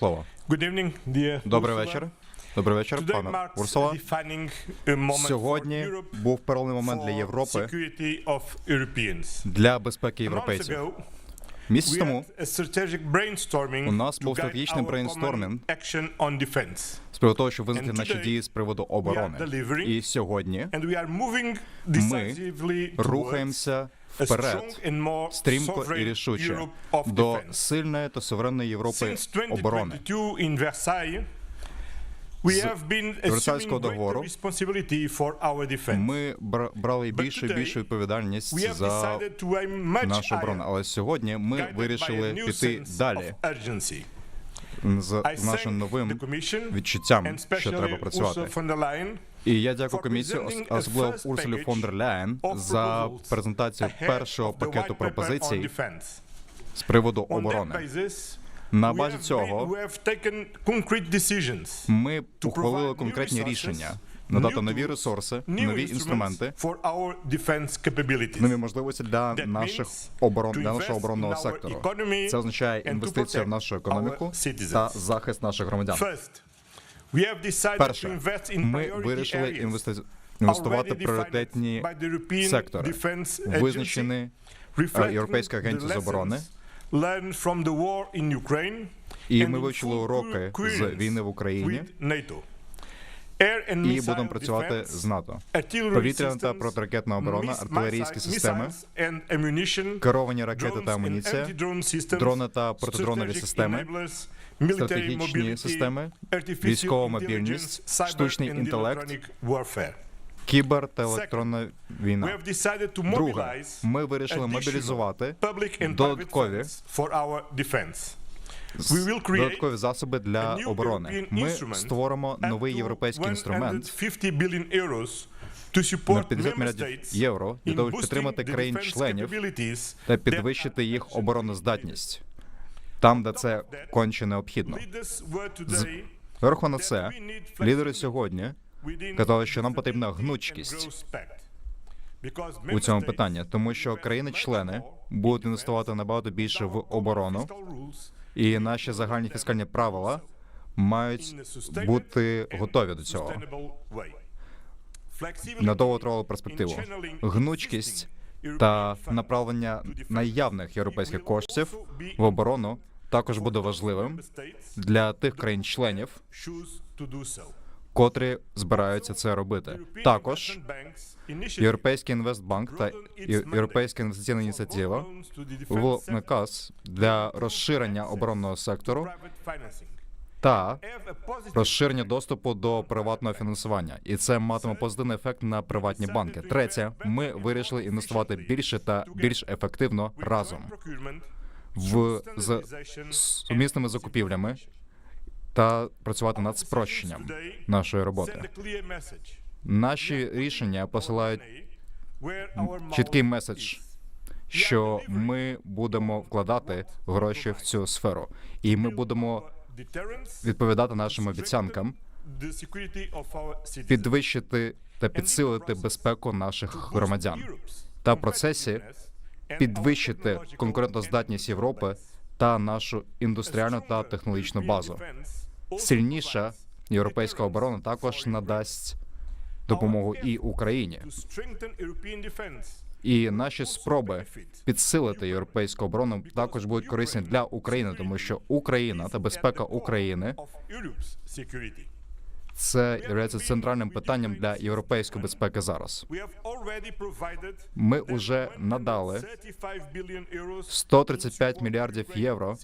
Слово. Good evening, dear Добрий вечір. Добрий вечір, пане Урсула. uh, Сьогодні був переломний момент для Європи для безпеки європейців. Місяць тому У нас був стратегічний брейнстормінг. з приводу того, щоб визнати наші дії з приводу оборони. І сьогодні towards рухаємося вперед стрімко і рішуче до сильної та суверенної Європи оборони. 2022 in Versailles, we З have been Версальського assuming greater договору. Ми бра- брали більшу і більшу відповідальність за нашу оборону. Але сьогодні ми вирішили піти далі з нашим новим відчуттям, що треба працювати. І я дякую a особливо Урсулі фон дер Ляєн за презентацію першого пакету пропозицій з приводу оборони. На базі цього ми ухвалили конкретні рішення, надати нові ресурси, нові інструменти, нові можливості для наших оборон для нашого оборонного сектору. Це означає інвестиція в нашу економіку та захист наших громадян. Перше, ми вирішили areas інвестувати пріоритетні сектори, визначені reflecting Європейською агенцією з оборони. Lessons learned from the war in Ukraine І ми вивчили уроки з війни в Україні і будемо працювати з НАТО. Повітряна та протиракетна оборона, артилерійські системи, керовані ракети та амуніція, дрони та протидронові системи, стратегічні системи, військова мобільність, штучний інтелект. Кібер та електронна війна. Друге, ми вирішили мобілізувати додаткові додаткові засоби для оборони. Ми створимо новий європейський інструмент 150 billion euros to на 50 мільярдів євро для того, щоб підтримати країн-членів та підвищити їх обороноздатність там, де це конче необхідно. Вверху на це лідери сьогодні казали, що нам потрібна гнучкість у цьому питанні, тому що країни-члени будуть інвестувати набагато більше в оборону, і наші загальні фіскальні правила мають бути готові до цього на довготривалу перспективу. Гнучкість та направлення наявних європейських коштів в оборону також буде важливим для тих країн-членів, котрі збираються це робити. Також Європейський інвестбанк та Європейська інвестиційна ініціатива sector, наказ для розширення оборонного сектору та розширення доступу до приватного фінансування, і це матиме позитивний ефект на приватні банки. Третє, ми вирішили інвестувати більше та більш ефективно разом в з сумісними закупівлями та працювати над спрощенням нашої роботи. Наші рішення посилають чіткий меседж, що ми будемо вкладати гроші в цю сферу, і ми будемо відповідати нашим обіцянкам, підвищити та підсилити безпеку наших громадян та в процесі підвищити конкурентоздатність Європи та нашу індустріальну та технологічну базу. Сильніша європейська оборона також надасть допомогу і Україні. І наші спроби підсилити європейську оборону також будуть корисні для України, тому що Україна та безпека України це є центральним питанням для європейської безпеки зараз. Ми вже надали 135 мільярдів євро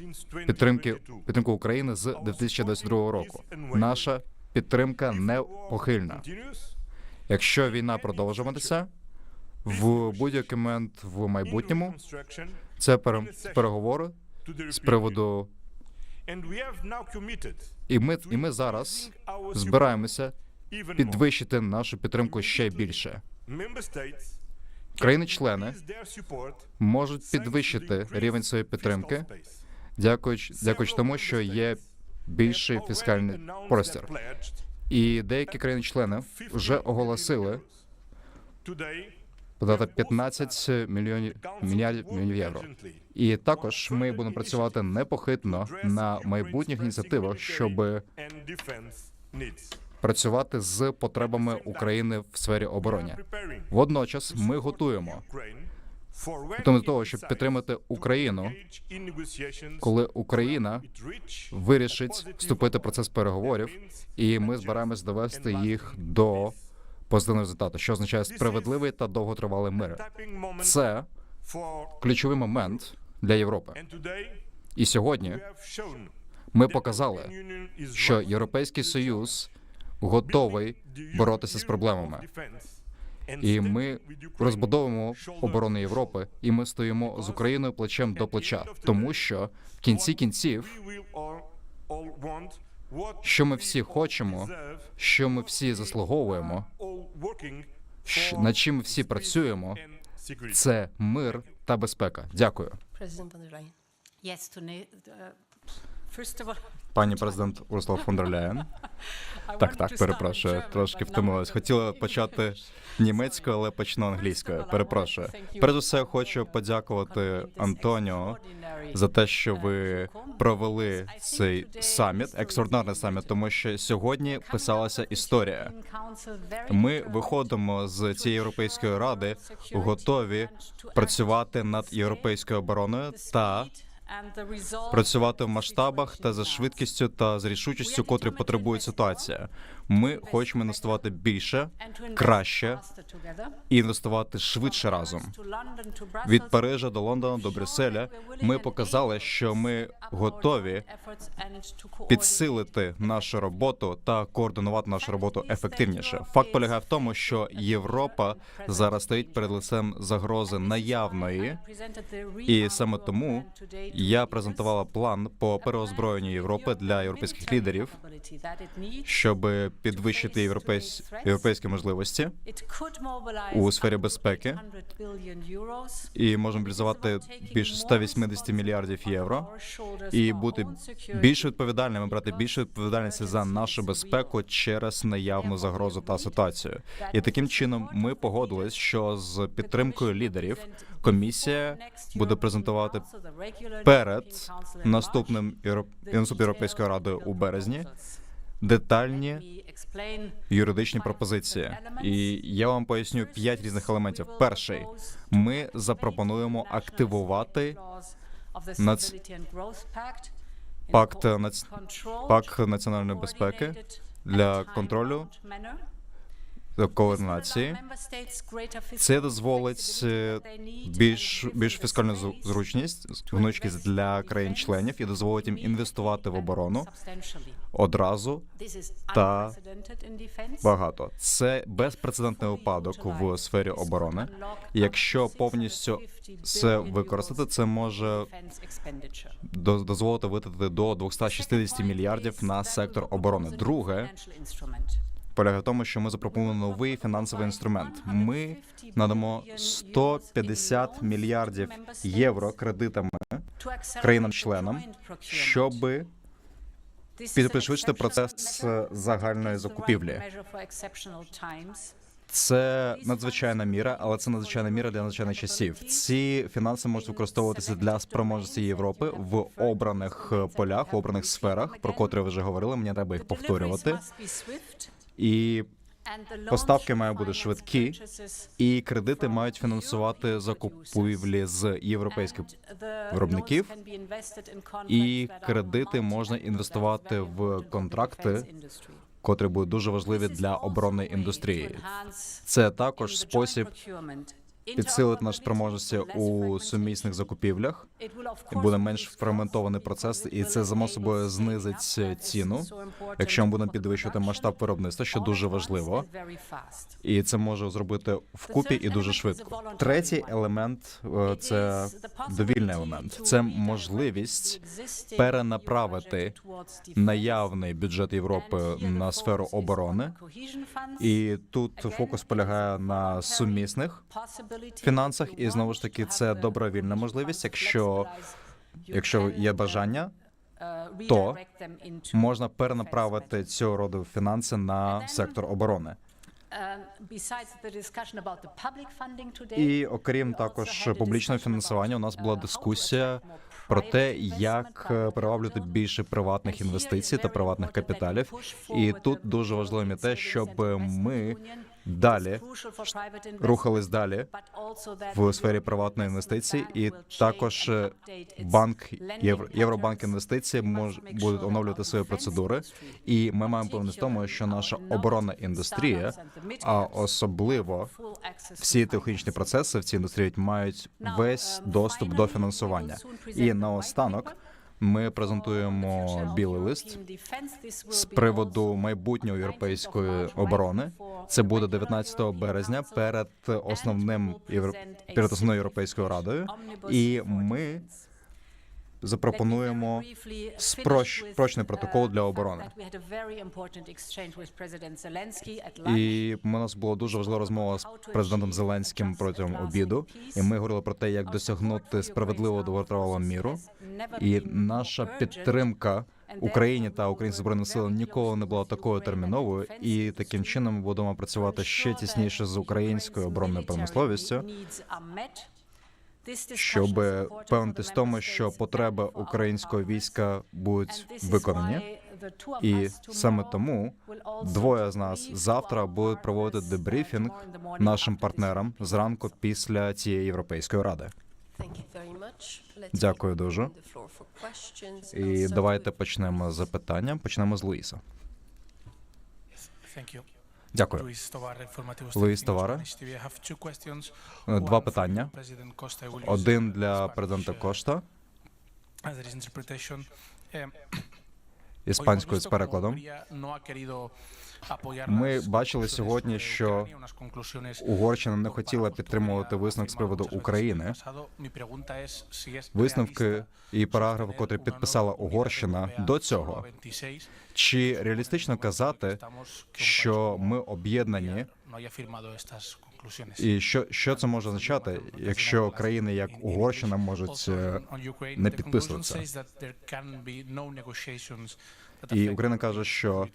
підтримки підтримку України з 2022 року. Наша підтримка непохильна. Якщо війна продовжуватися в будь-який момент в майбутньому, це пере- переговори з приводу, і ми і ми зараз збираємося підвищити нашу підтримку ще більше. Країни-члени можуть підвищити рівень своєї підтримки, дякуючи, дякуючи тому, що є більший фіскальний простір. І деякі країни-члени вже оголосили подати 15 мільйонів мільярдів євро. І також ми будемо працювати непохитно на майбутніх ініціативах, щоб працювати з потребами України в сфері оборони. Водночас ми готуємо до того, щоб підтримати Україну, коли Україна вирішить вступити в процес переговорів, і ми збираємось довести їх до позитивного результату, що означає справедливий та довготривалий мир. Це ключовий момент для Європи. І сьогодні ми показали, що Європейський Союз готовий боротися з проблемами. І ми розбудовуємо оборону Європи, і ми стоїмо з Україною плечем до плеча, тому що в кінці кінців, що ми всі хочемо, що ми всі заслуговуємо, над чим ми всі працюємо, це мир та безпека. Дякую. Uh, Пані президент Урсула фон дер Ляєн. Так, так, перепрошую, трошки втомилась. Хотіла почати німецькою, але почну англійською. Перепрошую. Перш за все, хочу подякувати Антоніо за те, що ви провели цей саміт, екстраординарний саміт, тому що сьогодні писалася історія. Ми виходимо з цієї європейської ради готові працювати над європейською обороною та працювати в масштабах та за швидкістю та з рішучістю, котрі потребує ситуація. Ми хочемо інвестувати більше, краще і інвестувати швидше разом. Від Парижа до Лондона до Брюсселя ми показали, що ми готові підсилити нашу роботу та координувати нашу роботу ефективніше. Факт полягає в тому, що Європа зараз стоїть перед лицем загрози наявної, і саме тому я презентувала план по переозброєнню Європи для європейських лідерів, щоб підвищити європейсь... європейські можливості у сфері безпеки. і можемо мобілізувати більше 180 мільярдів євро і бути більш відповідальними, брати більше відповідальності за нашу безпеку через наявну загрозу та ситуацію. І таким чином ми погодились, що з підтримкою лідерів комісія буде презентувати перед наступним Євро- європейською радою у березні детальні юридичні пропозиції. І я вам поясню п'ять різних елементів. Перший ми запропонуємо активувати нац- пакт нац... пакт національної безпеки для контролю координації. Це дозволить е, більш більш фіскальну зру- зручність, гнучкість для країн-членів і дозволить їм інвестувати в оборону одразу та багато. Це безпрецедентний випадок в сфері оборони. Якщо повністю це використати, це може до- дозволити витратити до 260 мільярдів на сектор оборони. Друге полягає в тому, що ми запропонуємо новий фінансовий інструмент. Ми надамо 150 мільярдів євро кредитами країнам-членам, щоб підпришвидшити процес загальної закупівлі. Це надзвичайна міра, але це надзвичайна міра для надзвичайних часів. Ці фінанси можуть використовуватися для спроможності Європи в обраних полях, в обраних сферах, про котрі ви вже говорили. Мені треба їх повторювати. І Поставки мають бути швидкі, і кредити мають фінансувати закупівлі з європейських виробників, і кредити можна інвестувати в контракти, котрі будуть дуже важливі для оборонної індустрії. Це також спосіб підсилити наші спроможності у сумісних закупівлях. Буде менш фрагментований процес, і це само собою знизить ціну, якщо ми будемо підвищувати масштаб виробництва, що дуже важливо. І це може зробити вкупі і дуже швидко. Третій елемент е, це довільний елемент. Це можливість перенаправити наявний бюджет Європи на сферу оборони. І тут фокус полягає на сумісних фінансах, і знову ж таки це добровільна можливість. Якщо якщо є бажання, то можна перенаправити цього роду фінанси на сектор оборони. І окрім також публічного фінансування, у нас була дискусія про те, як приваблювати більше приватних інвестицій та приватних капіталів. І тут дуже важливим є те, щоб ми далі рухались далі в сфері приватної інвестиції, і також е, банк Євро, Євробанк інвестицій може будуть оновлювати свої процедури. І ми маємо певність тому, що наша оборонна індустрія, а особливо всі технічні процеси в цій індустрії мають весь доступ до фінансування. І наостанок ми презентуємо білий лист з приводу майбутнього європейської оборони. Це буде 19 березня перед основним перед основною європейською радою. І ми запропонуємо спрощ... спрощений протокол для оборони. І у нас була дуже важлива розмова з президентом Зеленським протягом обіду. І ми говорили про те, як досягнути справедливого довготривалого міру. І наша підтримка Україні та українським збройним силам ніколи не була такою терміновою, і таким чином будемо працювати ще тісніше з українською оборонною промисловістю, щоб впевнитись в тому, що потреби українського війська будуть виконані. І саме тому двоє з нас завтра будуть проводити дебрифінг нашим партнерам зранку після цієї європейської ради. Дякую дуже. І давайте почнемо з запитання. Почнемо з Луїса. Дякую. Луїс Товаре. Е, Два питання. Один для президента Кошта іспанською з перекладом. Ми бачили сьогодні, що Угорщина не хотіла підтримувати висновок з приводу України. Висновки і параграфи, котрі підписала Угорщина до цього. Чи реалістично казати, що ми об'єднані, і що, що це може означати, якщо країни як Угорщина можуть е, не підписуватися? І Україна каже, що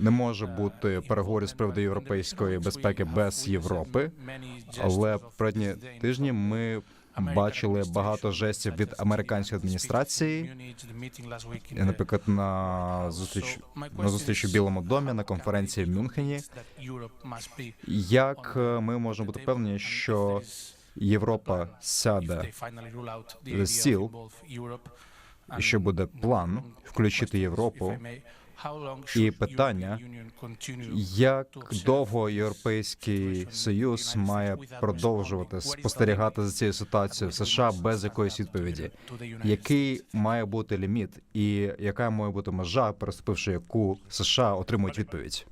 не може бути переговорів з приводу європейської безпеки без Європи. Але передні тижні ми бачили багато жестів від американської адміністрації. Наприклад, на зустріч на зустрічі в Білому домі на конференції в Мюнхені. Як е, ми можемо бути певні, що Європа сяде з і що буде план включити Європу? І питання, як довго європейський союз має продовжувати спостерігати за цією ситуацією в США без якоїсь відповіді? Який має бути ліміт, і яка має бути межа, переступивши яку США отримують відповідь?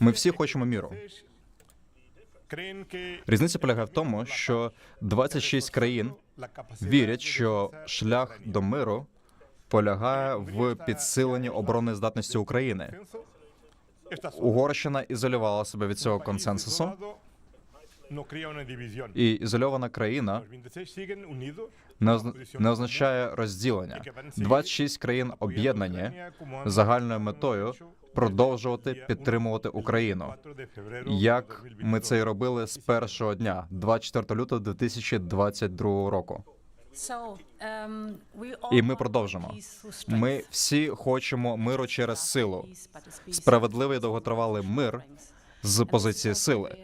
Ми всі хочемо міру. Різниця полягає в тому, що 26 країн вірять, що шлях до миру полягає в підсиленні оборонної здатності України. Угорщина ізолювала себе від цього консенсусу, і ізольована країна Los 26 siguen unidos не, означає розділення. y que van a seguir 26 країн об'єднані загальною метою продовжувати підтримувати Україну. 4 Як ми це й робили з першого дня, 24 лютого 2022 року. І ми продовжимо. Ми всі хочемо миру через силу, справедливий довготривалий мир з позиції сили.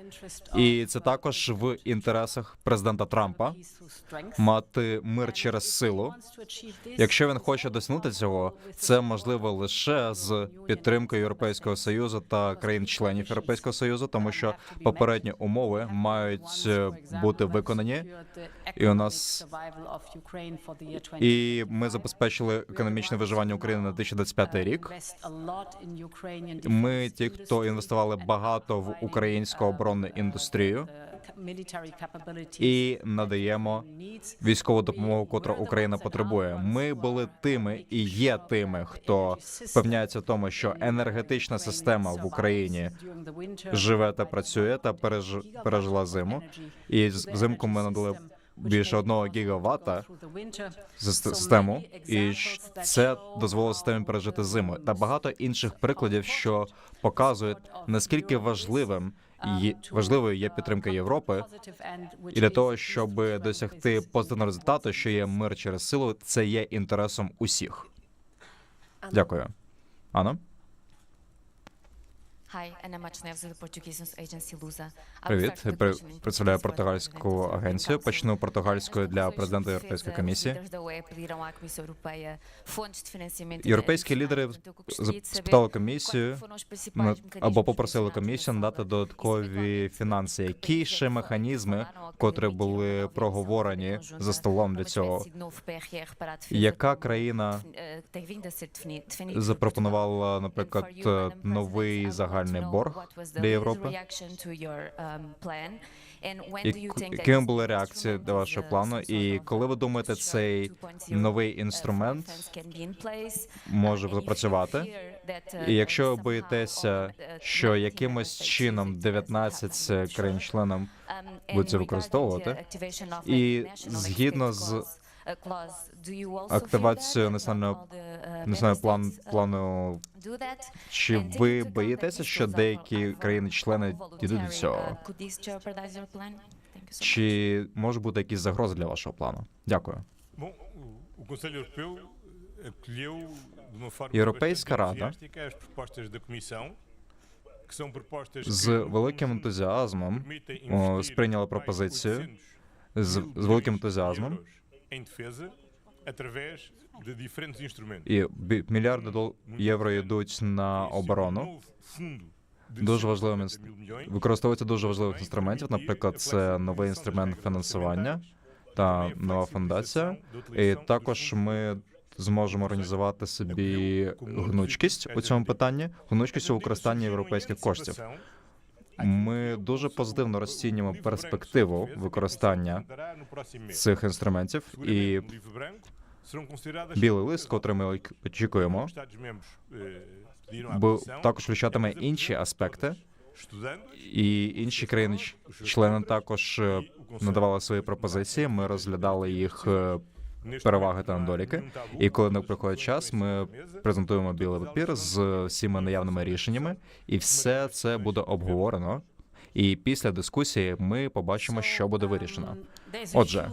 І це також в інтересах президента Трампа мати мир через силу. Якщо він хоче досягнути цього, це можливо лише з підтримкою Європейського союзу та країн-членів Європейського союзу, тому що попередні умови мають е, бути виконані. І у нас і ми забезпечили економічне виживання України на 2025 рік. Ми ті, хто інвестували багато в українську оборонну індустрію і надаємо військову допомогу, котра Україна потребує. Ми були тими і є тими, хто впевняється в тому, що енергетична система в Україні живе та працює та переж... пережила зиму. І взимку ми надали більше одного гігавата систему, і це дозволило системі пережити зиму та багато інших прикладів, що показують наскільки важливим є важливою є підтримка Європи. І для того, щоб досягти позитивного результату, що є мир через силу, це є інтересом усіх. Дякую. Анна? Привіт, представляю португальську агенцію. Почну португальською для президента Європейської комісії. Європейські лідери спитали комісію або попросили комісію надати додаткові фінанси. Які ще механізми, котрі були проговорені за столом для цього? Яка країна eh, запропонувала, наприклад, новий загальний know борг для Європи? um, new реакції instrument до вашого uh, плану? І коли ви uh, думаєте, цей 2.0, новий uh, інструмент може Uh, запрацювати? uh, І якщо ви боїтеся, uh, що 19 якимось чином use it, as it 19 happened with країн-членам Um, будуть це використовувати. І згідно з uh, that національного uh, національного member план uh, плану. Чи ви боїтеся, що деякі країни-члени дійдуть до цього? uh. Чи може бути якісь загрози для вашого плану? Дякую. Європейська Рада з великим ентузіазмом сприйняла пропозицію 800 з, з великим ентузіазмом. Em defesa através de diferentes instrumentos. І мільярди євро йдуть на оборону. Дуже важливим Використовується дуже важливих інструментів. Наприклад, це новий інструмент фінансування та нова фундація. І також ми зможемо організувати собі гнучкість у цьому питанні, гнучкість у використанні європейських коштів. Ми дуже позитивно розцінюємо перспективу використання цих інструментів і білий лист, котрий ми очікуємо, бо також включатиме інші аспекти, і інші країни члени також е, надавали свої пропозиції. Ми розглядали їх е, переваги та недоліки. І коли не приходить час, ми презентуємо білий папір з всіма наявними рішеннями, і все це буде обговорено. І після дискусії ми побачимо, що буде вирішено. Отже,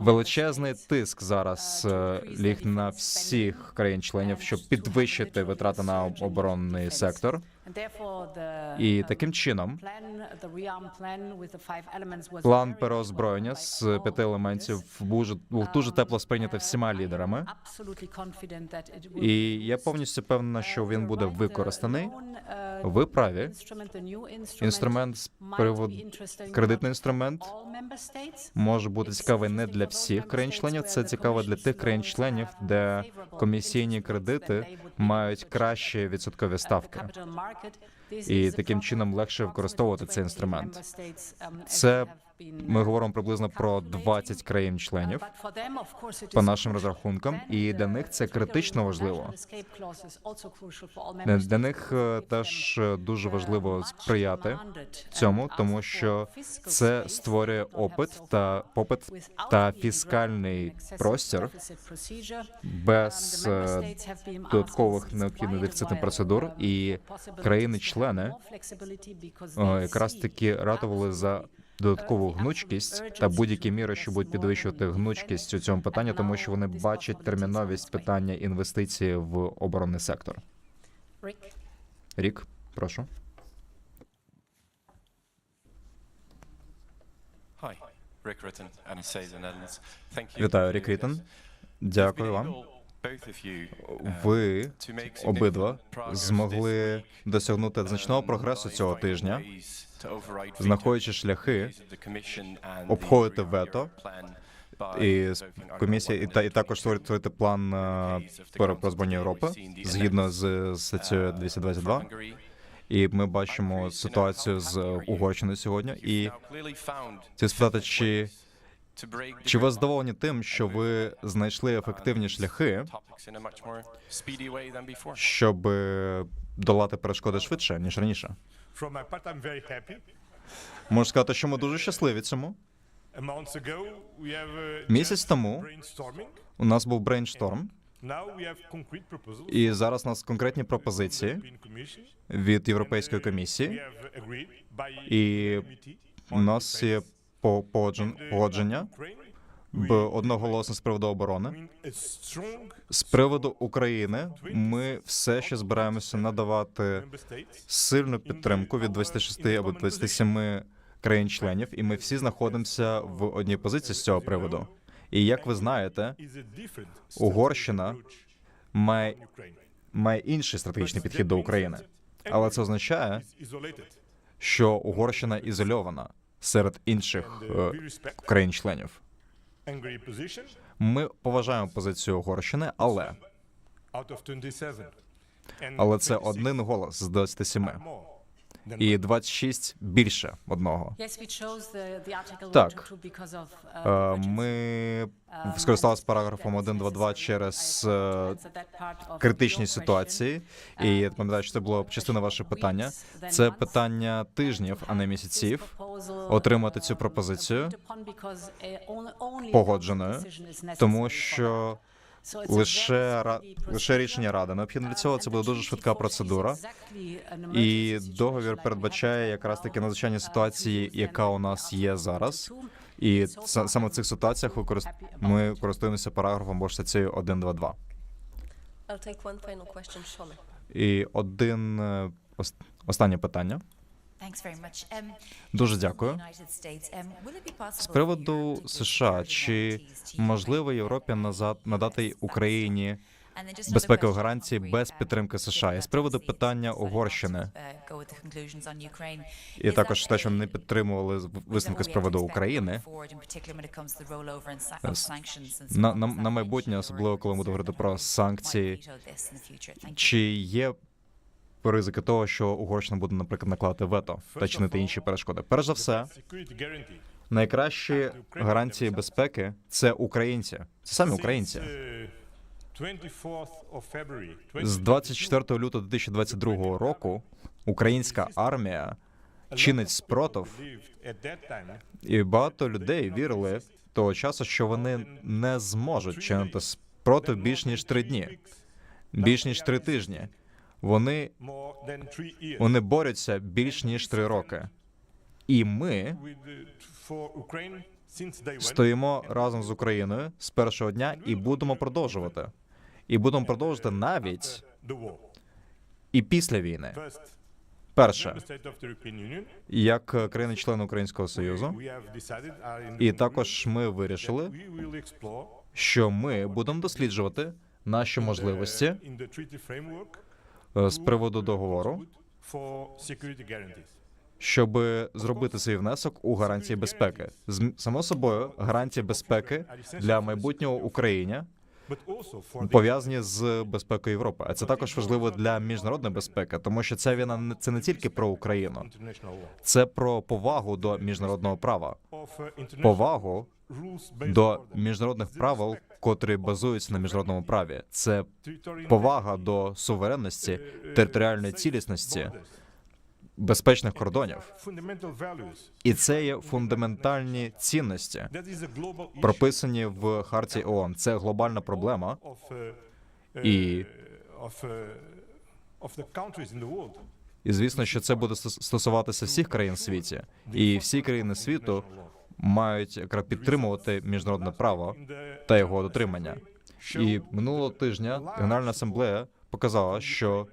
Величезний тиск зараз е, ліг на всіх країн-членів, щоб підвищити витрати на оборонний сектор. І таким чином план переозброєння з п'яти елементів був був дуже тепло сприйнятий всіма лідерами. І я повністю певна, що він буде використаний. Ви праві. Інструмент з приводу кредитний інструмент може бути цікавий не для всіх країн-членів. Це цікаво для тих країн-членів, де комісійні кредити мають кращі відсоткові ставки. І таким чином легше використовувати цей інструмент. Це Ми говоримо приблизно про 20 країн-членів по нашим розрахункам, і для них це критично важливо. Для- них е, теж е, дуже важливо сприяти цьому, тому що це створює опит та попит та фіскальний простір без е, додаткових необхідних дефіцитних процедур, і країни-члени якраз таки ратували за додаткову гнучкість та будь-які міри, що будуть підвищувати гнучкість у цьому питанні, тому що вони бачать терміновість питання інвестиції в оборонний сектор. Рік, прошу. Вітаю, Рік Рітен. Дякую вам. Uh, Ви обидва змогли досягнути um, значного прогресу цього тижня, знаходячи шляхи обходити вето і комісія, і, та, і також створити план е, перепрозброєння Європи згідно з статтею 222. From Hungary. І ми бачимо ситуацію з Угорщиною сьогодні. І Хотів спитати, чи чи ви gridlock задоволені тим, що ви знайшли ефективні шляхи, щоб е, долати перешкоди швидше ніж раніше? Можу сказати, що ми дуже щасливі цьому. Місяць тому у нас був брейншторм, і зараз у нас конкретні пропозиції від Європейської комісії. І У нас є погодження б одноголосно з приводу оборони. З приводу України ми все ще збираємося надавати сильну підтримку від 26 або 27 країн-членів, і ми всі знаходимося в одній позиції з цього приводу. І як ви знаєте, Угорщина має, має інший стратегічний підхід до України. Але це означає, що Угорщина ізольована серед інших uh, е, respect країн-членів. Ми поважаємо позицію Угорщини, але out of 27. And але це один голос з 27. are more than і 26 більше одного. Так. 122 because of uh, Е. Ми Um, скористалися параграфом think that 1.2.2 через I е, критичні ситуації. І я Um, пам'ятаю, що це було частина вашого питання. Це питання тижнів, а не місяців. Отримати цю пропозицію погодженою, Тому що лише лише рішення ради необхідно для цього. Це буде дуже швидка процедура. І договір передбачає якраз таки надзвичайні ситуації, яка у нас є зараз. І саме в цих ситуаціях ми користуємося параграфом або ж статтею 1.2.2. I'll take one final question, Shona. І один е, останнє питання. Дуже дякую. Um, З приводу США, чи можливо Європі назад надати Україні безпекові гарантії без підтримки um, США? І з приводу питання Угорщини. uh, І також те, що не підтримували висновки з приводу України. На, на, на майбутнє, особливо коли ми говорити про санкції, чи є ризики того, що Угорщина буде, наприклад, накладати вето та чинити інші перешкоди? Перш за все, найкращі гарантії безпеки це українці, це самі українці. Since, 24th of February, З 24 лютого 2022 року українська армія чинить спротив, і багато людей вірили того часу, що вони не зможуть чинити спротив більш ніж три дні, більш ніж три тижні. Вони, вони борються більш ніж три роки. І ми стоїмо разом з Україною з першого дня і будемо продовжувати. І будемо продовжувати навіть і після війни. Перше, як країни-члени Українського Союзу, і також ми вирішили, що ми будемо досліджувати наші можливості з приводу договору, щоб зробити свій внесок у гарантії безпеки. З- Само собою, гарантії безпеки для майбутнього the пов'язані з безпекою Європи. А це також важливо для міжнародної безпеки, тому що ця війна це не тільки про Україну, це про повагу до міжнародного права, повагу до міжнародних правил, котрі базуються на міжнародному праві. Це повага до суверенності, територіальної цілісності, безпечних кордонів. І це є фундаментальні цінності, прописані в харті ООН. Це глобальна проблема, uh, uh, І- і звісно, що це буде стосуватися всіх країн світі. І всі країни світу. Мають підтримувати міжнародне право та його дотримання. І минулого тижня Генеральна асамблея показала, що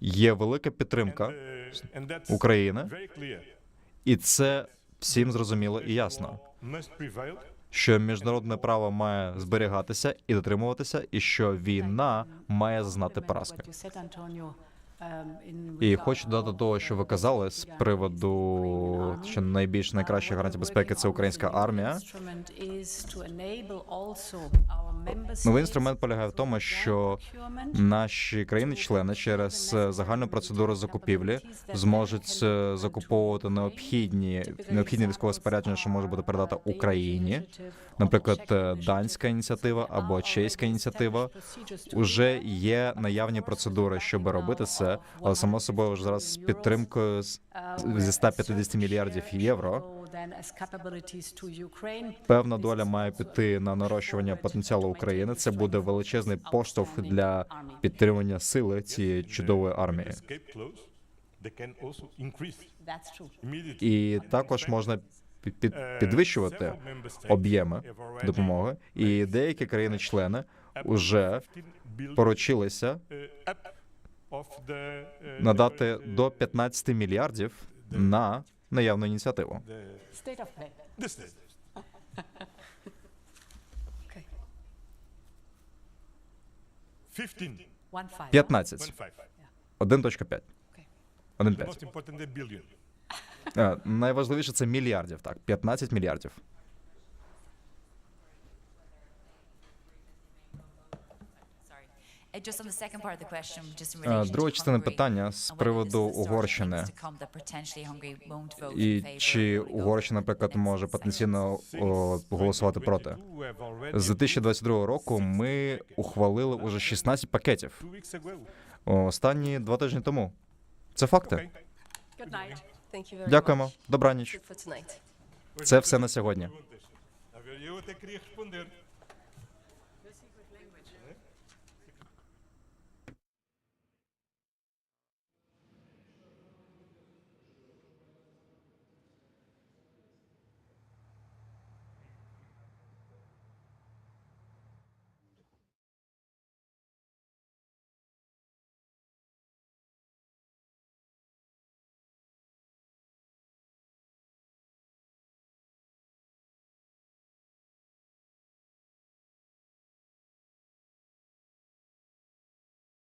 є велика підтримка України, і це всім зрозуміло і ясно. Що міжнародне право має зберігатися і дотримуватися, і що війна має зазнати поразки. І хочу додати того, що ви казали з приводу, що найбільш найкраща гарантія безпеки це українська армія. Новий інструмент полягає в тому, що наші країни-члени через загальну процедуру закупівлі зможуть е, закуповувати необхідні необхідні військове спорядження, що може бути передати Україні. Наприклад, е, данська ініціатива або чеська ініціатива. Уже є наявні процедури, щоб робити це, але само собою вже зараз з підтримкою зі 150 мільярдів євро. Певна доля має піти на нарощування потенціалу України. Це буде величезний поштовх для підтримання сили цієї чудової армії. І також можна під- під- підвищувати об'єми допомоги. І деякі країни-члени вже поручилися надати до 15 мільярдів на наявну ініціативу. Okay. 15, One 15. 1.5. 1.5. 1.5. Most important, the billion. Е, Найважливіше це мільярдів, так, 15 мільярдів. Друга частина питання з приводу Угорщини. І чи Угорщина, наприклад, може потенційно голосувати проти? З 2022 року ми ухвалили уже 16 пакетів. Останні два тижні тому. Це факти. Дякуємо. Добраніч. Це все на сьогодні.